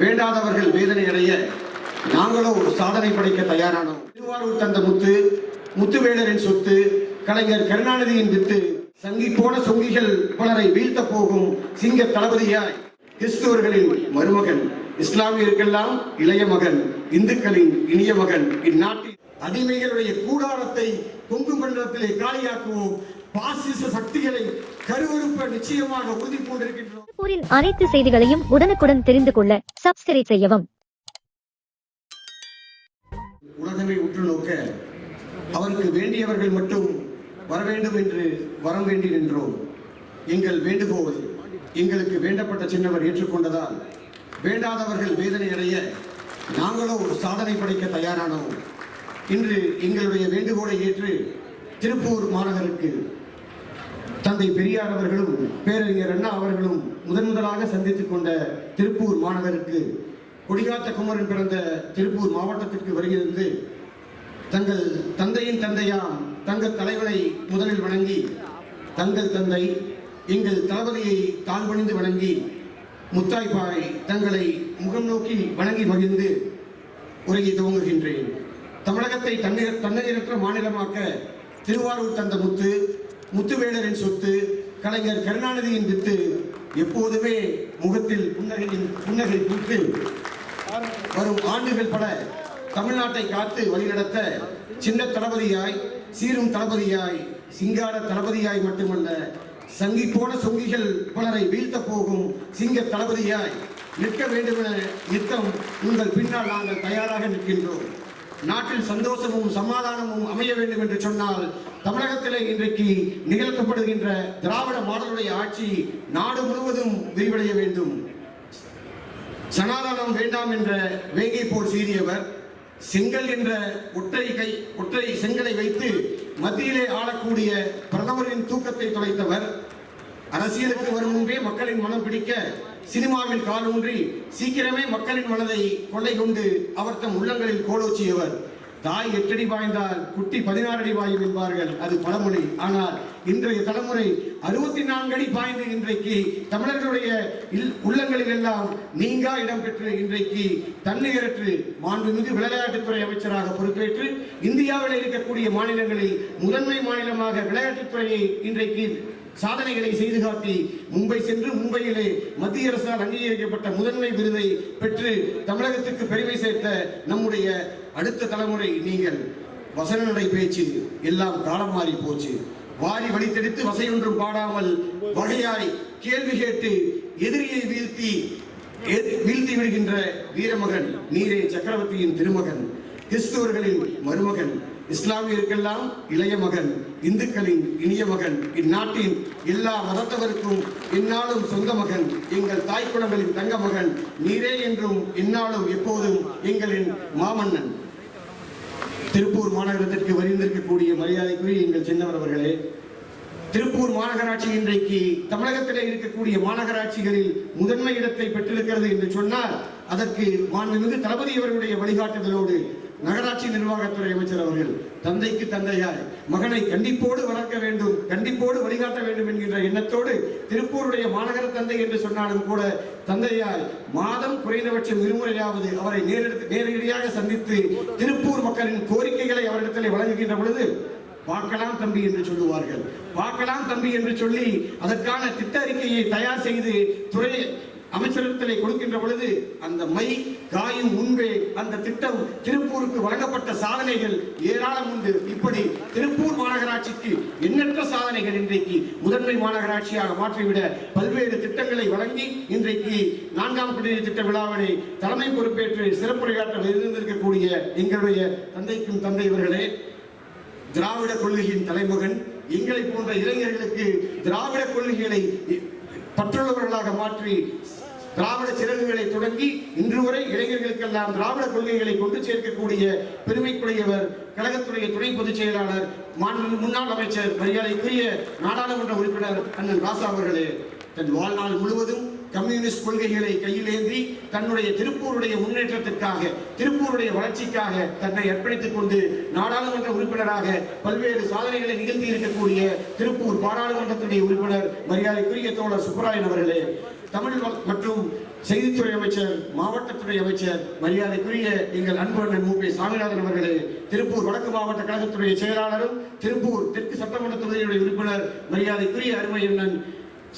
வேண்டாதவர்கள் வேதனை அடைய நாங்களும் ஒரு சாதனை படைக்க தயாரானோம். திருவாரூர் தந்த முத்து முத்துவேலரின் சொத்து கலைஞர் கருணாநிதியின் வித்து சங்கி போன சொங்கிகள் பலரை வீழ்த்த போகும் சிங்க தளபதியாய் கிறிஸ்துவர்களின் மருமகன் இஸ்லாமியருக்கெல்லாம் இளைய மகன் இந்துக்களின் இனிய மகன் இந்நாட்டில். அடிமைகளுடைய கூடாரத்தை கொங்கு மண்டலத்திலே காலியாக்குவோம். பாசிச சக்திகளை கருவறுப்ப நிச்சயமாக உறுதி பூண்டிருக்கின்றோம். திருப்பூரின் அனைத்து செய்திகளையும் உடனுக்குடன் தெரிந்து கொள்ள சப்ஸ்கிரைப் செய்யவும். உலகமே உற்று நோக்க அவருக்கு வேண்டியவர்கள் மட்டும் வர வேண்டும் என்று வரம் வேண்டி நின்றோம். எங்கள் வேண்டுகோள் எங்களுக்கு வேண்டப்பட்ட சின்னவர் ஏற்றுக்கொண்டதால் வேண்டாதவர்கள் வேதனை அடைய நாங்களோ ஒரு சாதனை படைக்க தயாரானோம். இன்று எங்களுடைய வேண்டுகோளை ஏற்று திருப்பூர் மாநகருக்கு தந்தை பெரியார் அவர்களும் பேரறிஞர் அண்ணா அவர்களும் முதன் முதலாக சந்தித்துக் கொண்ட திருப்பூர் மாநகருக்கு கொடிகாத்த குமரன் பிறந்த திருப்பூர் மாவட்டத்திற்கு வருகிறது தங்கள் தந்தையின் தந்தையாம் தங்கள் தலைவனை முதலில் வணங்கி தங்கள் தந்தை எங்கள் தளபதியை தாழ்வணிந்து வணங்கி முத்தாய்ப்பாய் தங்களை முகம் நோக்கி வணங்கி மகிழ்ந்து உரையை துவங்குகின்றேன். தமிழகத்தை தண்ணீர் தன்னீரற்ற மாநிலமாக்க திருவாரூர் தந்த முத்து முத்துவேலரின் சொத்து கலைஞர் கருணாநிதியின் வித்து எப்போதுமே முகத்தில் புன்னகையின் புன்னகை பூத்து வரும் ஆண்டுகள் பல தமிழ்நாட்டை காத்து வழிநடத்த சின்ன தளபதியாய் சீரும் தளபதியாய் சிங்கார தளபதியாய் மட்டுமல்ல சங்கி போன சொங்கிகள் பலரை வீழ்த்த போகும் சிங்க தளபதியாய் நிற்க வேண்டுமென நித்தம் உங்கள் பின்னால் நாங்கள் தயாராக நிற்கின்றோம். நாட்டில் சந்தோஷமும் சமாதானமும் அமைய வேண்டும் என்று சொன்னால் தமிழகத்திலே இன்றைக்கு நிகழ்த்தப்படுகின்ற திராவிட மாடலுடைய ஆட்சி நாடு முழுவதும் விரிவடைய வேண்டும். சனாதனம் வேண்டாம் என்ற வேங்கை போல் சீறியவர் செங்கல் என்ற ஒற்றை கை ஒற்றை செங்கலை வைத்து மத்தியிலே ஆளக்கூடிய பிரதமரின் தூக்கத்தை தொலைத்தவர் அரசியலுக்கு வரும் முன்பே மக்களின் மனம் பிடிக்க சினிமாவில் காலூன்றி சீக்கிரமே மக்களின் மனதை கொள்ளை கொண்டு அவர் தம் உள்ளங்களில் கோலோச்சியவர். தாய் எட்டடி பாய்ந்தால் குட்டி பதினாறு அடி வாயும் என்பார்கள். அது பழமொழி. ஆனால் இன்றைய தலைமுறை அறுபத்தி நான்கு அடி பாய்ந்து இன்றைக்கு தமிழர்களுடைய இல்- உள்ளங்களில் எல்லாம் நீங்கா இடம்பெற்று இன்றைக்கு தன்னிகரற்று மாண்புமிகு விளையாட்டுத்துறை அமைச்சராக பொறுப்பேற்று இந்தியாவில் இருக்கக்கூடிய மாநிலங்களில் முதன்மை மாநிலமாக விளையாட்டுத்துறையை இன்றைக்கு சாதனைகளை செய்து காட்டி மும்பை சென்று மும்பையிலே மத்திய அரசால் அங்கீகரிக்கப்பட்ட முதன்மை விருதை பெற்று தமிழகத்துக்கு பெருமை சேர்த்த நம்முடைய அடுத்த தலைமுறை நீங்கள் வசன நடை பேச்சு எல்லாம் காலம் மாறி போச்சு. வாரி வழித்தெடுத்து வசையொன்றும் பாடாமல் வகையாய் கேள்வி கேட்டு எதிரியை வீழ்த்தி வீழ்த்தி விடுகின்ற வீரமகன் நீரே சக்கரவர்த்தியின் திருமகன் கிறிஸ்துவர்களின் மருமகன் இஸ்லாமியருக்கெல்லாம் இளைய மகன் இந்துக்களின் இனிய மகன் இந்நாட்டின் எல்லா மதத்தவருக்கும் இந்நாளும் சொந்த மகன் எங்கள் தாய்க்குளங்களின் தங்க மகன் நீரே என்றும் இந்நாளும் எப்போதும் எங்களின் மாமன்னன். திருப்பூர் மாநகரத்திற்கு வரிந்திருக்கக்கூடிய மரியாதைக்குரிய எங்கள் சின்னவர் அவர்களே திருப்பூர் மாநகராட்சி இன்றைக்கு தமிழகத்திலே இருக்கக்கூடிய மாநகராட்சிகளில் முதன்மை இடத்தை பெற்றிருக்கிறது என்று சொன்னால் அதற்கு மாண்புமிகு தளபதி அவர்களுடைய வழிகாட்டுதலோடு நகராட்சி நிர்வாகத்துறை அமைச்சர் அவர்கள் தந்தைக்கு தந்தையாய் மகனை கண்டிப்போடு வளர்க்க வேண்டும் கண்டிப்போடு வழிகாட்ட வேண்டும் என்கின்ற எண்ணத்தோடு திருப்பூருடைய மாநகர தந்தை என்று சொன்னாலும் கூட தந்தையாய் மாதம் குறைந்தபட்சம் இருமுறையாவது அவரை நேரிட- நேரடியாக சந்தித்து திருப்பூர் மக்களின் கோரிக்கைகளை அவரிடத்திலே வழங்குகின்ற பொழுது பார்க்கலாம் தம்பி என்று சொல்லுவார்கள். பார்க்கலாம் தம்பி என்று சொல்லி அதற்கான திட்ட அறிக்கையை தயார் செய்து துறை அமைச்சரிடத்திலே கொடுக்கின்ற பொழுது அந்த மை காயும் முன்பே அந்த திட்டம் திருப்பூருக்கு வழங்கப்பட்ட சாதனைகள் ஏராளம் உண்டு. இப்படி திருப்பூர் மாநகராட்சிக்கு எண்ணற்ற சாதனைகள் இன்றைக்கு முதன்மை மாநகராட்சியாக மாற்றிவிட பல்வேறு திட்டங்களை வழங்கி இன்றைக்கு நான்காம் குடிநீர் திட்ட விழாவினை தலைமை பொறுப்பேற்று சிறப்புரையாற்ற இருந்திருக்கக்கூடிய எங்களுடைய தந்தைக்கும் தந்தை இவர்களே திராவிட கொள்கையின் தலைமகன் எங்களை போன்ற இளைஞர்களுக்கு திராவிட கொள்கைகளை பற்றுள்ளவர்களாக மாற்றி திராவிட சிறகுகளை தொடங்கி இன்று வரை இளைஞர்களுக்கெல்லாம் திராவிட கொள்கைகளை கொண்டு சேர்க்கக்கூடிய பெருமைக்குரியவர் கழகத்துடைய துணை பொதுச் செயலாளர் முன்னாள் அமைச்சர் மரியாதைக்குரிய நாடாளுமன்ற உறுப்பினர் அண்ணன் ராசா அவர்களே தன் வாழ்நாள் முழுவதும் கம்யூனிஸ்ட் கொள்கைகளை கையிலேந்தி தன்னுடைய திருப்பூருடைய முன்னேற்றத்திற்காக திருப்பூருடைய வளர்ச்சிக்காக தன்னை அர்ப்பணித்துக் கொண்டு நாடாளுமன்ற உறுப்பினராக பல்வேறு சாதனைகளை நிகழ்த்தி இருக்கக்கூடிய திருப்பூர் பாராளுமன்றத்துடைய உறுப்பினர் மரியாதைக்குரிய தோழர் சுப்பராயன் அவர்களே தமிழ் மற்றும் செய்தித்துறை அமைச்சர் மாவட்டத்துறை அமைச்சர் மரியாதைக்குரிய எங்கள் அன்பு அண்ணன் மு. பி. சாமிநாதன் அவர்களே திருப்பூர் வடக்கு மாவட்ட கழகத்துடைய செயலாளரும் திருப்பூர் தெற்கு சட்டமன்ற தொகுதியுடைய உறுப்பினர் மரியாதைக்குரிய அருமை அண்ணன்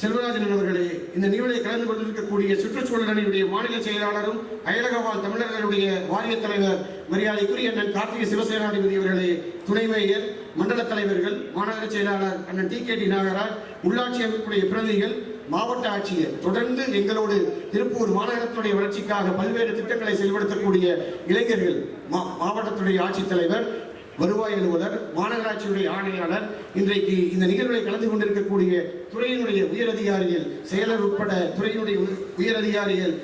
செல்வராஜன் அவர்களே இந்த நிகழ்வில் கலந்து கொண்டிருக்கக்கூடிய சுற்றுச்சூழல் அணியுடைய மாநில செயலாளரும் அயலகவாழ் தமிழர்களுடைய வாரிய தலைவர் மரியாதைக்குரிய அண்ணன் கார்த்திகை சிவசேனாதிபதி அவர்களே துணை மேயர் மண்டல தலைவர்கள் மாநகர செயலாளர் அண்ணன் டி. கே. டி. நாகராஜ் உள்ளாட்சி அமைப்புடைய பிரதிநிதிகள் மாவட்ட ஆட்சியர் தொடர்ந்து எங்களோடு திருப்பூர் மாநகரத்துடைய வளர்ச்சிக்காக பல்வேறு திட்டங்களை செயல்படுத்தக்கூடிய இளைஞர்கள் மா- மாவட்டத்துடைய ஆட்சித்தலைவர் வருவாய் அலுவலர் மாநகராட்சியுடைய ஆணையாளர் இன்றைக்கு இந்த நிகழ்வில் கலந்து கொண்டிருக்கக்கூடிய துறையினுடைய உயரதிகாரிகள் செயலர் உட்பட துறையினுடைய உயரதிகாரிகள்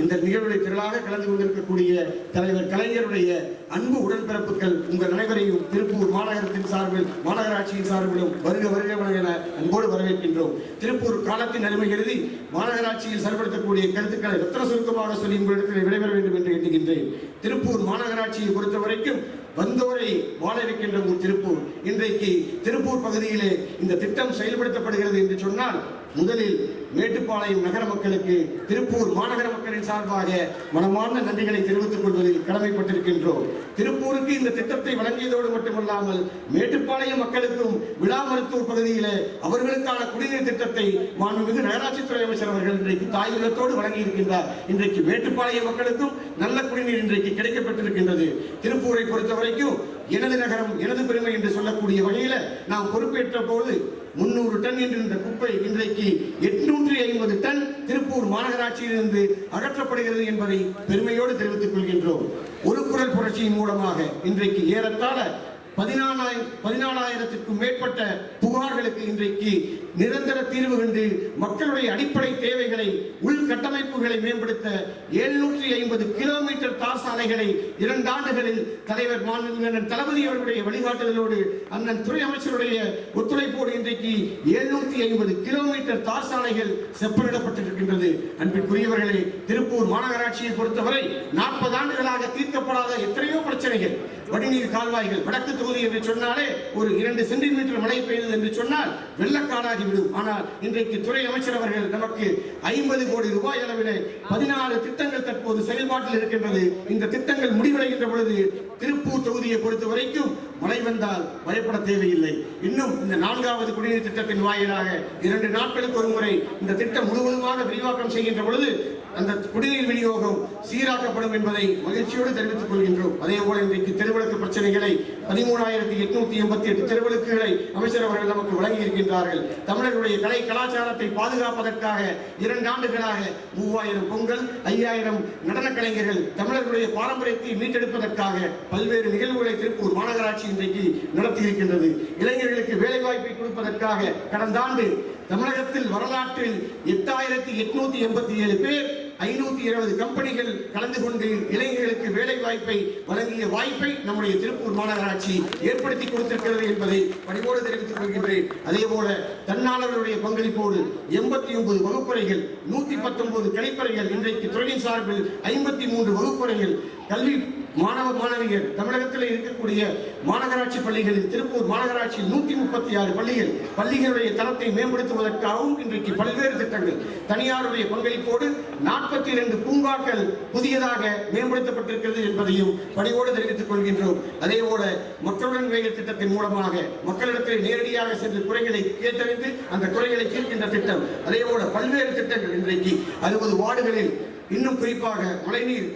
இந்த நிகழ்வில் திரளாக கலந்து கொண்டிருக்கக்கூடிய தலைவர் கலைஞருடைய அன்பு உடன்பிறப்புகள் உங்கள் அனைவரையும் திருப்பூர் மாநகரத்தின் சார்பில் மாநகராட்சியின் சார்பிலும் வருக வருக என அன்போடு வரவேற்கின்றோம். திருப்பூர் காலத்தின் அருமை கருதி மாநகராட்சியில் செயல்படுத்தக்கூடிய கருத்துக்களை ரத்தன சுருக்கமாக சொல்லி உங்களிடத்தில் விடைபெற வேண்டும் என்று எண்ணுகின்றேன். திருப்பூர் மாநகராட்சியை பொறுத்த வரைக்கும் வந்தோரை வாழ வைக்கின்ற ஊர் திருப்பூர். இன்றைக்கு திருப்பூர் பகுதியிலே இந்த திட்டம் செயல்படுத்தப்படுகிறது என்று சொன்னால் முதலில் மேட்டுப்பாளையம் நகர மக்களுக்கு திருப்பூர் மாநகர மக்களின் சார்பாக மனமார்ந்த நன்றிகளை தெரிவித்துக் கொள்வதில் கடமைப்பட்டிருக்கின்றோம். திருப்பூருக்கு இந்த திட்டத்தை வழங்கியதோடு மட்டுமல்லாமல் மேட்டுப்பாளையம் மக்களுக்கும் விழா மருத்துவ பகுதியிலே அவர்களுக்கான குடிநீர் திட்டத்தை மாண்புமிகு நகராட்சித்துறை அமைச்சர் அவர்கள் இன்றைக்கு தாயுள்ளத்தோடு வழங்கி இருக்கின்றார் இன்றைக்கு மேட்டுப்பாளையம் மக்களுக்கும் நல்ல குடிநீர் இன்றைக்கு கிடைக்கப்பட்டிருக்கின்றது. திருப்பூரை பொறுத்த வரைக்கும் எனது நகரம் எனது பெருமை என்று சொல்லக்கூடிய வகையில் நாம் பொறுப்பேற்ற போது முன்னூறு டன் என்று இருந்த குப்பை இன்றைக்கு எட்நூற்றி ஐம்பது டன் திருப்பூர் மாநகராட்சியிலிருந்து அகற்றப்படுகிறது என்பதை பெருமையோடு தெரிவித்துக் கொள்கின்றோம். ஒரு குரல் புரட்சியின் மூலமாக இன்றைக்கு ஏறத்தாழ பதினாலாயிரம் பதினாலாயிரத்திற்கும் மேற்பட்ட புகார்களுக்கு இன்றைக்கு நிரந்தர தீர்வு கண்டு மக்களுடைய அடிப்படை தேவைகளை உள்கட்டமைப்புகளை மேம்படுத்த எழுநூற்றி ஐம்பது கிலோமீட்டர் பாடசாலைகளை இரண்டு ஆண்டுகளில் தலைவர் மாண்புமிகு தளபதி அவர்களுடைய வழிகாட்டுதலோடு அண்ணன் துறை அமைச்சருடைய ஒத்துழைப்போடு இன்றைக்கு எழுநூத்தி ஐம்பது கிலோமீட்டர் தார் சாலைகள் செப்பனிடப்பட்டிருக்கின்றது. அன்பிற்குரியவர்களே திருப்பூர் மாநகராட்சியை பொறுத்தவரை நாற்பது ஆண்டுகளாக தீர்க்கப்படாத எத்தனையோ பிரச்சனைகள். வடிநீர் கால்வாய்கள் வடக்கு தொகுதி என்று சொன்னாலே ஒரு இரண்டு சென்டிமீட்டர் மழை பெய்தது என்று சொன்னால் வெள்ளக்காடாகிவிடும் ஆனால் இன்றைக்கு துறை அமைச்சர் அவர்கள் நமக்கு ஐம்பது கோடி ரூபாய் அளவிலே பதினாறு திட்டங்கள் தற்போது செயல்பாட்டில் இருக்கின்றது. இந்த திட்டங்கள் முடிவடைகின்ற பொழுது திருப்பூர் தொகுதியை பொறுத்த வரைக்கும் மழை வந்தால் பயப்பட தேவையில்லை. இன்னும் இந்த நான்காவது குடிநீர் திட்டத்தின் வாயிலாக இரண்டு நாட்களுக்கு ஒரு முறை இந்த திட்டம் முழுவதுமாக விரிவாக்கம் செய்கின்ற பொழுது அந்த குடிநீர் விநியோகம் சீராக்கப்படும் என்பதை மகிழ்ச்சியோடு தெரிவித்துக் கொள்கின்றோம். அதே போல இன்றைக்கு தெருவிளக்கு பிரச்சனைகளை பதிமூணாயிரத்தி எட்நூத்தி எண்பத்தி எட்டு தெருவிளக்குகளை அமைச்சர் அவர்கள் நமக்கு வழங்கி இருக்கின்றார்கள் தமிழர்களுடைய கலை கலாச்சாரத்தை பாதுகாப்பதற்காக இரண்டு ஆண்டுகளாக மூவாயிரம் பொங்கல் ஐயாயிரம் நடன கலைஞர்கள் தமிழர்களுடைய பாரம்பரியத்தை மீட்டெடுப்பதற்காக பல்வேறு நிகழ்வுகளை திருப்பூர் மாநகராட்சி இன்றைக்கு நடத்தி இருக்கின்றது இளைஞர்களுக்கு வேலை வாய்ப்பை கொடுப்பதற்காக கடந்த ஆண்டு தமிழகத்தில் வரலாற்றில் எட்டாயிரத்தி எட்நூத்தி எண்பத்தி ஏழு பேர் ஐநூத்தி இருபது கம்பெனிகள் கலந்து கொண்டு இளைஞர்களுக்கு வேலை வாய்ப்பை வழங்கிய வாய்ப்பை நம்முடைய திருப்பூர் மாநகராட்சி ஏற்படுத்தி கொடுத்திருக்கிறது என்பதை பணிவோடு தெரிவித்துக் கொள்கின்றேன். அதே போல தன்னாளர்களுடைய பங்களிப்போடு எண்பத்தி ஒன்பது வகுப்பறைகள் நூத்தி பத்தொன்பது கழிப்பறைகள் இன்றைக்கு துறையின் சார்பில் ஐம்பத்தி மூன்று வகுப்பறைகள் கல்வி மாணவ மாணவிகள் தமிழகத்தில் இருக்கக்கூடிய மாநகராட்சி பள்ளிகளில் திருப்பூர் மாநகராட்சியில் நூத்தி முப்பத்தி ஆறு பள்ளிகள் பள்ளிகளுடைய தரத்தை மேம்படுத்துவதற்காகவும் இன்றைக்கு பல்வேறு திட்டங்கள். தனியாருடைய பங்களிப்போடு நாற்பத்தி இரண்டு பூங்காக்கள் புதியதாக மேம்படுத்தப்பட்டிருக்கிறது என்பதையும் பணிவோடு தெரிவித்துக் கொள்கின்றோம். அதே போல மக்களுடன் வேக திட்டத்தின் மூலமாக மக்களிடத்தில் நேரடியாக சென்று குறைகளை கேட்டறிந்து அந்த குறைகளை தீர்க்கின்ற திட்டம். அதே போல பல்வேறு திட்டங்கள் இன்றைக்கு அறுபது வார்டுகளில் இன்னும் குறிப்பாக மழைநீர்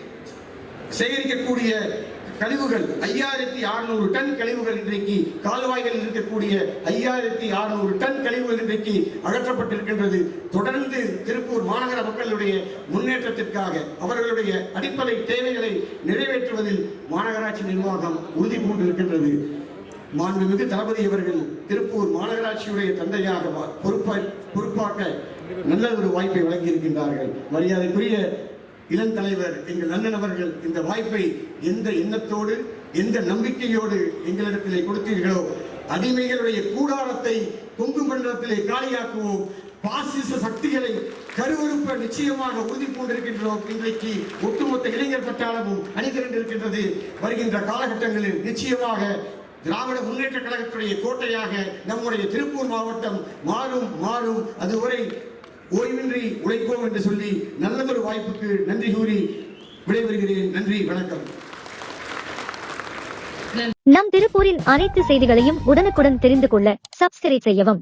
சேகரிக்கக்கூடிய கழிவுகள் ஐயாயிரத்தி அறுநூறு டன் கழிவுகள் இன்றைக்கு கால்வாய்களில் இருக்கக்கூடிய ஐயாயிரத்தி அறுநூறு டன் கழிவுகள் இன்றைக்கு அகற்றப்பட்டிருக்கின்றது. தொடர்ந்து திருப்பூர் மாநகர மக்களுடைய முன்னேற்றத்திற்காக அவர்களுடைய அடிப்படை தேவைகளை நிறைவேற்றுவதில் மாநகராட்சி நிர்வாகம் உறுதி பூண்டிருக்கின்றது. மாண்புமிகு தளபதி அவர்கள் திருப்பூர் மாநகராட்சியுடைய தந்தையாக வா- பொறுப்பாக பொறுப்பாக்க நல்ல ஒரு வாய்ப்பை வழங்கியிருக்கின்றார்கள். மரியாதைக்குரிய இளந்தலைவர் எங்கள் அண்ணன் அவர்கள் இந்த வாய்ப்பை எந்த எண்ணத்தோடு எந்த நம்பிக்கையோடு எங்களிடத்திலே கொடுத்தீர்களோ அடிமைகளுடைய கூடாரத்தை கொங்கு மண்டலத்திலே காலியாக்குவோம். பாசிச சக்திகளை கருவறுப்ப நிச்சயமாக உறுதி பூண்டிருக்கின்றோம் இன்றைக்கு ஒட்டுமொத்த இளைஞர் பட்டாளமும் அணிதிரண்டிருக்கின்றது. வருகின்ற காலகட்டங்களில் நிச்சயமாக திராவிட முன்னேற்ற கழகத்துடைய கோட்டையாக நம்முடைய திருப்பூர் மாவட்டம் மாறும் மாறும். அதுவரை ஓய்வின்றி உழைப்போம் என்று சொல்லி நல்லதொரு வாய்ப்புக்கு நன்றி கூறி விடைபெறுகிறேன். நன்றி வணக்கம். நம் திருப்பூரின் அனைத்து செய்திகளையும் உடனுக்குடன் தெரிந்து கொள்ள சப்ஸ்கிரைப் செய்யவும்.